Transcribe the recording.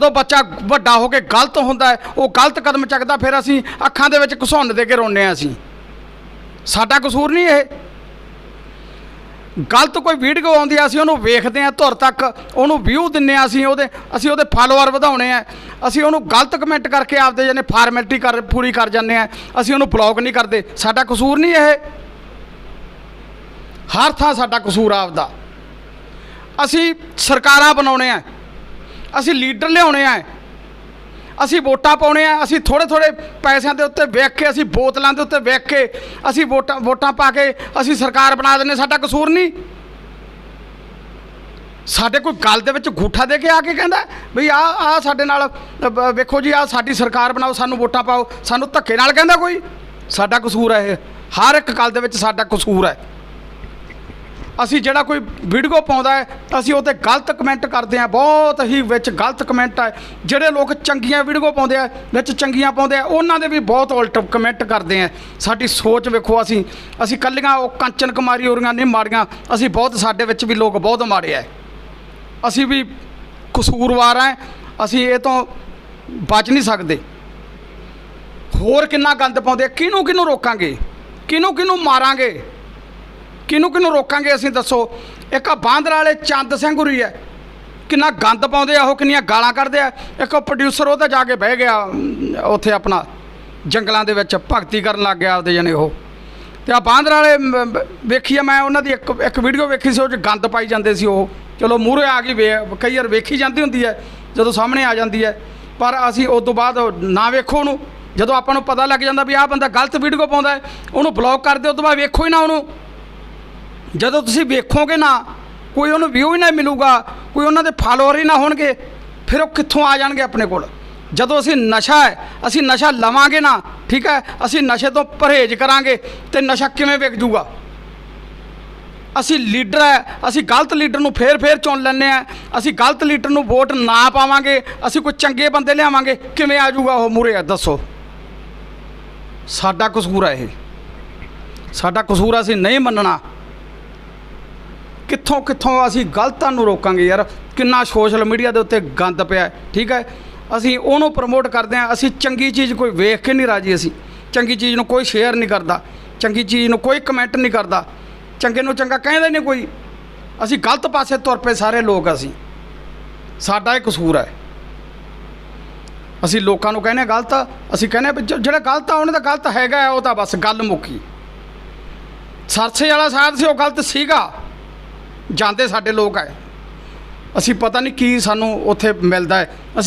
ਜਦੋਂ ਬੱਚਾ ਵੱਡਾ ਹੋ ਕੇ ਗਲਤ ਹੁੰਦਾ ਹੈ, ਉਹ ਗਲਤ ਕਦਮ ਚੱਕਦਾ, ਫਿਰ ਅਸੀਂ ਅੱਖਾਂ ਦੇ ਵਿੱਚ ਘਸੁੰਨ ਦੇ ਕੇ ਰੋਂਦੇ ਹਾਂ ਅਸੀਂ। ਸਾਡਾ ਕਸੂਰ ਨਹੀਂ ਇਹ। ਗਲਤ ਕੋਈ ਵੀਡੀਓ ਆਉਂਦੀ ਆ ਅਸੀਂ ਉਹਨੂੰ ਵੇਖਦੇ ਆ ਧੁਰ ਤੱਕ, ਉਹਨੂੰ ਵਿਊ ਦਿੰਨੇ ਆ ਅਸੀਂ ਉਹਦੇ ਅਸੀਂ ਉਹਦੇ ਫਾਲੋਅਰ ਵਧਾਉਣੇ ਆ ਅਸੀਂ ਉਹਨੂੰ ਗਲਤ ਕਮੈਂਟ ਕਰਕੇ ਆਪਦੇ ਜਨੇ ਫਾਰਮੈਲਿਟੀ ਕਰ, ਪੂਰੀ ਕਰ ਜਾਂਦੇ ਆ ਅਸੀਂ ਉਹਨੂੰ ਬਲੌਕ ਨਹੀਂ ਕਰਦੇ। ਸਾਡਾ ਕਸੂਰ ਨਹੀਂ ਇਹ। ਹਰ ਥਾਂ ਸਾਡਾ ਕਸੂਰ ਆਪਦਾ। ਅਸੀਂ ਸਰਕਾਰਾਂ ਬਣਾਉਣੇ ਆ ਅਸੀਂ ਲੀਡਰ ਲਿਆਉਣੇ ਆ। ਅਸੀਂ ਵੋਟਾਂ ਪਾਉਣੇ ਆ। ਅਸੀਂ ਥੋੜੇ ਥੋੜੇ ਪੈਸਿਆਂ ਦੇ ਉੱਤੇ ਵੇਖ ਕੇ, ਅਸੀਂ ਬੋਤਲਾਂ ਦੇ ਉੱਤੇ ਵੇਖ ਕੇ, ਅਸੀਂ ਵੋਟਾਂ ਵੋਟਾਂ ਪਾ ਕੇ ਅਸੀਂ ਸਰਕਾਰ ਬਣਾ ਦਿੰਨੇ ਸਾਡਾ ਕਸੂਰ ਨਹੀਂ। ਸਾਡੇ ਕੋਈ ਗੱਲ ਦੇ ਵਿੱਚ ਗੂਠਾ ਦੇ ਕੇ ਆ ਕੇ ਕਹਿੰਦਾ ਵੀ ਆ ਆ ਸਾਡੇ ਨਾਲ ਵੇਖੋ ਜੀ ਆ ਸਾਡੀ ਸਰਕਾਰ ਬਣਾਓ, ਸਾਨੂੰ ਵੋਟਾਂ ਪਾਓ, ਸਾਨੂੰ ਧੱਕੇ ਨਾਲ ਕਹਿੰਦਾ ਕੋਈ। ਸਾਡਾ ਕਸੂਰ ਹੈ ਇਹ। ਹਰ ਇੱਕ ਗੱਲ ਦੇ ਵਿੱਚ ਸਾਡਾ ਕਸੂਰ ਹੈ। ਅਸੀਂ ਜਿਹੜਾ ਕੋਈ ਵੀਡੀਓ ਪਾਉਂਦਾ ਹੈ, ਅਸੀਂ ਉਹ ਤੇ ਗਲਤ ਕਮੈਂਟ ਕਰਦੇ ਆ ਬਹੁਤ ਹੀ ਵਿੱਚ ਗਲਤ ਕਮੈਂਟ ਹੈ। ਜਿਹੜੇ ਲੋਕ ਚੰਗੀਆਂ ਵੀਡੀਓ ਪਾਉਂਦੇ ਆ, ਵਿੱਚ ਚੰਗੀਆਂ ਪਾਉਂਦੇ ਆ, ਉਹਨਾਂ ਦੇ ਵੀ ਬਹੁਤ ਉਲਟ ਕਮੈਂਟ ਕਰਦੇ ਆ। ਸਾਡੀ ਸੋਚ ਵੇਖੋ ਅਸੀਂ। ਅਸੀਂ ਕੱਲੀਆਂ ਉਹ ਕੰਚਨ ਕੁਮਾਰੀ ਹੋਰੀਆਂ ਨਹੀਂ ਮਾੜੀਆਂ। ਅਸੀਂ ਬਹੁਤ ਸਾਡੇ ਵਿੱਚ ਵੀ ਲੋਕ ਬਹੁਤ ਮਾੜੇ ਆ। ਅਸੀਂ ਵੀ ਕਸੂਰਵਾਰ ਆ। ਅਸੀਂ ਇਹ ਤੋਂ ਬਚ ਨਹੀਂ ਸਕਦੇ। ਹੋਰ ਕਿੰਨਾ ਗੰਦ ਪਾਉਂਦੇ ਕਿਹਨੂੰ ਕਿਹਨੂੰ ਰੋਕਾਂਗੇ? ਕਿਹਨੂੰ ਕਿਹਨੂੰ ਮਾਰਾਂਗੇ? ਕਿਹਨੂੰ ਕਿਹਨੂੰ ਰੋਕਾਂਗੇ ਅਸੀਂ ਦੱਸੋ? ਇੱਕ ਆ ਬਾਂਦਰ ਵਾਲੇ ਚੰਦ ਸਿੰਘ ਹੁਰੀ ਹੈ। ਕਿੰਨਾ ਗੰਦ ਪਾਉਂਦੇ ਆ ਉਹ, ਕਿੰਨੀਆਂ ਗਾਲਾਂ ਕੱਢਦੇ ਆ। ਇੱਕ ਉਹ ਪ੍ਰੋਡਿਊਸਰ ਉਹ ਤਾਂ ਜਾ ਕੇ ਬਹਿ ਗਿਆ ਉੱਥੇ ਆਪਣਾ ਜੰਗਲਾਂ ਦੇ ਵਿੱਚ ਭਗਤੀ ਕਰਨ ਲੱਗ ਗਿਆ ਆਪਦੇ ਜਣੇ ਉਹ। ਤੇ ਆ ਬਾਂਦਰ ਵਾਲੇ ਵੇਖੀ ਆ, ਮੈਂ ਉਹਨਾਂ ਦੀ ਇੱਕ ਇੱਕ ਵੀਡੀਓ ਵੇਖੀ ਸੀ, ਉਹ 'ਚ ਗੰਦ ਪਾਈ ਜਾਂਦੇ ਸੀ ਉਹ। ਚਲੋ ਮੂਹਰੇ ਆ ਗਈ ਵੇ ਕਈ ਵਾਰ ਵੇਖੀ ਜਾਂਦੀ ਹੁੰਦੀ ਹੈ, ਜਦੋਂ ਸਾਹਮਣੇ ਆ ਜਾਂਦੀ ਹੈ। ਪਰ ਅਸੀਂ ਉਸ ਤੋਂ ਬਾਅਦ ਨਾ ਵੇਖੋ ਉਹਨੂੰ। ਜਦੋਂ ਆਪਾਂ ਨੂੰ ਪਤਾ ਲੱਗ ਜਾਂਦਾ ਵੀ ਆਹ ਬੰਦਾ ਗਲਤ ਵੀਡੀਓ ਪਾਉਂਦਾ ਉਹਨੂੰ ਬਲੌਕ ਕਰ ਦਿਓ, ਉਸ ਤੋਂ ਬਾਅਦ ਵੇਖੋ ਹੀ ਨਾ ਉਹਨੂੰ। ਜਦੋਂ ਤੁਸੀਂ ਵੇਖੋਗੇ ਨਾ, ਕੋਈ ਉਹਨੂੰ ਵਿਊ ਹੀ ਨਾ ਮਿਲੂਗਾ, ਕੋਈ ਉਹਨਾਂ ਦੇ ਫਾਲੋਅਰ ਹੀ ਨਾ ਹੋਣਗੇ, ਫਿਰ ਉਹ ਕਿੱਥੋਂ ਆ ਜਾਣਗੇ ਆਪਣੇ ਕੋਲ? ਜਦੋਂ ਅਸੀਂ ਨਸ਼ਾ ਹੈ, ਅਸੀਂ ਨਸ਼ਾ ਲਵਾਂਗੇ ਨਾ, ਠੀਕ ਹੈ, ਅਸੀਂ ਨਸ਼ੇ ਤੋਂ ਪਰਹੇਜ਼ ਕਰਾਂਗੇ, ਤੇ ਨਸ਼ਾ ਕਿਵੇਂ ਵਿਕ ਜੂਗਾ? ਅਸੀਂ ਲੀਡਰ ਹੈ, ਅਸੀਂ ਗਲਤ ਲੀਡਰ ਨੂੰ ਫੇਰ ਫੇਰ ਚੁਣ ਲੈਂਦੇ ਆ ਅਸੀਂ ਗਲਤ ਲੀਡਰ ਨੂੰ ਵੋਟ ਨਾ ਪਾਵਾਂਗੇ, ਅਸੀਂ ਕੋਈ ਚੰਗੇ ਬੰਦੇ ਲਿਆਵਾਂਗੇ, ਕਿਵੇਂ ਆ ਜੂਗਾ ਉਹ ਮੂਰੇ ਦੱਸੋ। ਸਾਡਾ ਕਸੂਰ ਹੈ ਇਹ। ਸਾਡਾ ਕਸੂਰ ਅਸੀਂ ਨਹੀਂ ਮੰਨਣਾ। ਕਿੱਥੋਂ ਕਿੱਥੋਂ ਅਸੀਂ ਗਲਤਾਂ ਨੂੰ ਰੋਕਾਂਗੇ ਯਾਰ? ਕਿੰਨਾ ਸੋਸ਼ਲ ਮੀਡੀਆ ਦੇ ਉੱਤੇ ਗੰਦ ਪਿਆ ਠੀਕ ਹੈ? ਅਸੀਂ ਉਹਨੂੰ ਪ੍ਰਮੋਟ ਕਰਦੇ ਹਾਂ, ਅਸੀਂ ਚੰਗੀ ਚੀਜ਼ ਕੋਈ ਵੇਖ ਕੇ ਨਹੀਂ ਰਾਜੀ ਅਸੀਂ। ਚੰਗੀ ਚੀਜ਼ ਨੂੰ ਕੋਈ ਸ਼ੇਅਰ ਨਹੀਂ ਕਰਦਾ, ਚੰਗੀ ਚੀਜ਼ ਨੂੰ ਕੋਈ ਕਮੈਂਟ ਨਹੀਂ ਕਰਦਾ। ਚੰਗੇ ਨੂੰ ਚੰਗਾ ਕਹਿੰਦਾ ਨਹੀਂ ਕੋਈ। ਅਸੀਂ ਗਲਤ ਪਾਸੇ ਤੁਰ ਪਏ ਸਾਰੇ ਲੋਕ ਅਸੀਂ। ਸਾਡਾ ਇਹ ਕਸੂਰ ਹੈ। ਅਸੀਂ ਲੋਕਾਂ ਨੂੰ ਕਹਿੰਦੇ ਹਾਂ ਗਲਤ, ਅਸੀਂ ਕਹਿੰਦੇ ਹਾਂ ਵੀ ਜਿਹੜਾ ਗਲਤ ਆ, ਉਹਨੇ ਤਾਂ ਗਲਤ ਹੈਗਾ ਉਹ ਤਾਂ ਬਸ ਗੱਲ ਮੁੱਕੀ। ਸਰਸੇ ਵਾਲਾ ਸਾਹਿਬ ਸੀ, ਉਹ ਗਲਤ ਸੀਗਾ। ਜਾਂਦੇ ਸਾਡੇ ਲੋਕ ਹੈ ਅਸੀਂ ਪਤਾ ਨਹੀਂ ਕੀ ਸਾਨੂੰ ਉੱਥੇ ਮਿਲਦਾ ਹੈ। ਅਸੀਂ